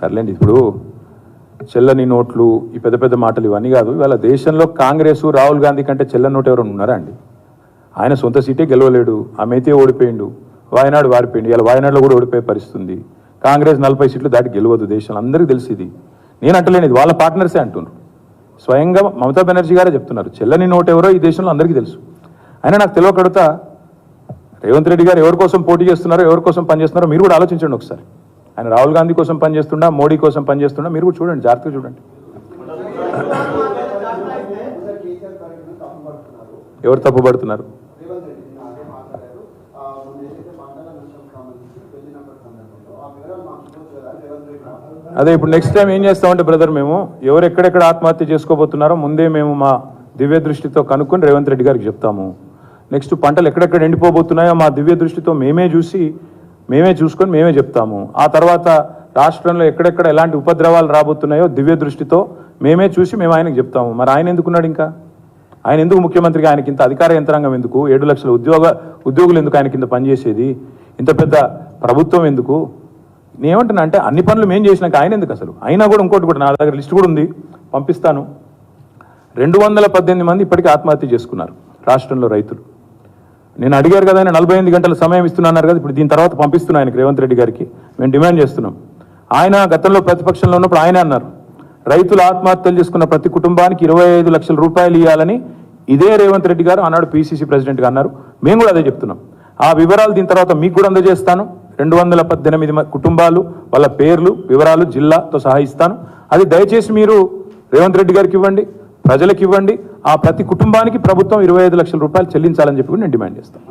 సర్లేండి ఇప్పుడు చెల్లని నోట్లు ఈ పెద్ద పెద్ద మాటలు ఇవన్నీ కాదు. ఇవాళ దేశంలో కాంగ్రెస్ రాహుల్ గాంధీ కంటే చెల్లని నోటు ఎవరైనా ఉన్నారా అండి? ఆయన సొంత సీటే గెలవలేడు అమైతే ఓడిపోయిండు వాయనాడు వారిపోయిండు ఇలా వాయనాడులో కూడా ఓడిపోయే పరిస్థితుంది. కాంగ్రెస్ నలభై సీట్లు దాటి గెలవదు దేశంలో అందరికీ తెలిసి ఇది. నేను అంటలేనిది వాళ్ళ పార్ట్నర్సే అంటున్నారు. స్వయంగా మమతా బెనర్జీ గారే చెప్తున్నారు చెల్లని నోటు ఎవరో ఈ దేశంలో అందరికీ తెలుసు. అయినా నాకు తెలియకడుతా రేవంత్ రెడ్డి గారు ఎవరి కోసం పోటీ చేస్తున్నారో ఎవరి కోసం పనిచేస్తున్నారో మీరు కూడా ఆలోచించండి ఒకసారి. ఆయన రాహుల్ గాంధీ కోసం పనిచేస్తుండా మోడీ కోసం పనిచేస్తుండా మీరు కూడా చూడండి జాగ్రత్తగా చూడండి. ఎవరు తప్పుపడుతున్నారు అదే అదే ఇప్పుడు నెక్స్ట్ టైం ఏం చేస్తామంటే బ్రదర్ మేము ఎవరు ఎక్కడెక్కడ ఆత్మహత్య చేసుకోబోతున్నారో ముందే మేము మా దివ్య దృష్టితో కనుక్కొని రేవంత్ రెడ్డి గారికి చెప్తాము. నెక్స్ట్ పంటలు ఎక్కడెక్కడ ఎండిపోబోతున్నాయో మా దివ్య దృష్టితో మేమే చూసి మేమే చూసుకొని మేమే చెప్తాము. ఆ తర్వాత రాష్ట్రంలో ఎక్కడెక్కడ ఎలాంటి ఉపద్రవాలు రాబోతున్నాయో దివ్య దృష్టితో మేమే చూసి మేము ఆయనకు చెప్తాము. మరి ఆయన ఎందుకున్నాడు ఇంకా? ఆయన ఎందుకు ముఖ్యమంత్రిగా ఆయనకి ఇంత అధికార యంత్రాంగం ఎందుకు? ఏడు లక్షల ఉద్యోగ ఉద్యోగులు ఎందుకు ఆయన కింద పనిచేసేది? ఇంత పెద్ద ప్రభుత్వం ఎందుకు? నేనేమంటున్నా అంటే అన్ని పనులు మేము చేసినాక ఆయన ఎందుకు అసలు? అయినా కూడా ఇంకోటి కూడా నా దగ్గర లిస్ట్ కూడా ఉంది. పంపిస్తాను. రెండు వందల పద్దెనిమిది మంది ఇప్పటికీ ఆత్మహత్య చేసుకున్నారు రాష్ట్రంలో రైతులు. నేను అడిగారు కదా ఆయన నలభై ఎనిమిది గంటల సమయం ఇస్తున్నారు కదా ఇప్పుడు దీని తర్వాత పంపిస్తున్నా ఆయనకి రేవంత్ రెడ్డి గారికి. మేము డిమాండ్ చేస్తున్నాం. ఆయన గతంలో ప్రతిపక్షంలో ఉన్నప్పుడు ఆయన అన్నారు. రైతులు ఆత్మహత్యలు చేసుకున్న ప్రతి కుటుంబానికి ఇరవై ఐదు లక్షల రూపాయలు ఇవ్వాలని ఇదే రేవంత్ రెడ్డి గారు ఆనాడు పీసీసీ ప్రెసిడెంట్గా అన్నారు. మేము కూడా అదే చెప్తున్నాం. ఆ వివరాలు దీని తర్వాత మీకు కూడా అందజేస్తాను. రెండు వందల పద్దెనిమిది మ- కుటుంబాలు వాళ్ళ పేర్లు వివరాలు జిల్లాతో సహా ఇస్తాను. అది దయచేసి మీరు రేవంత్ రెడ్డి గారికి ఇవ్వండి ప్రజలకు ఇవ్వండి ఆ ప్రతి కుటుంబానికి ప్రభుత్వం ఇరవై ఐదు లక్షల రూపాయలు చెల్లించాలని చెప్పి నేను డిమాండ్ చేస్తాను.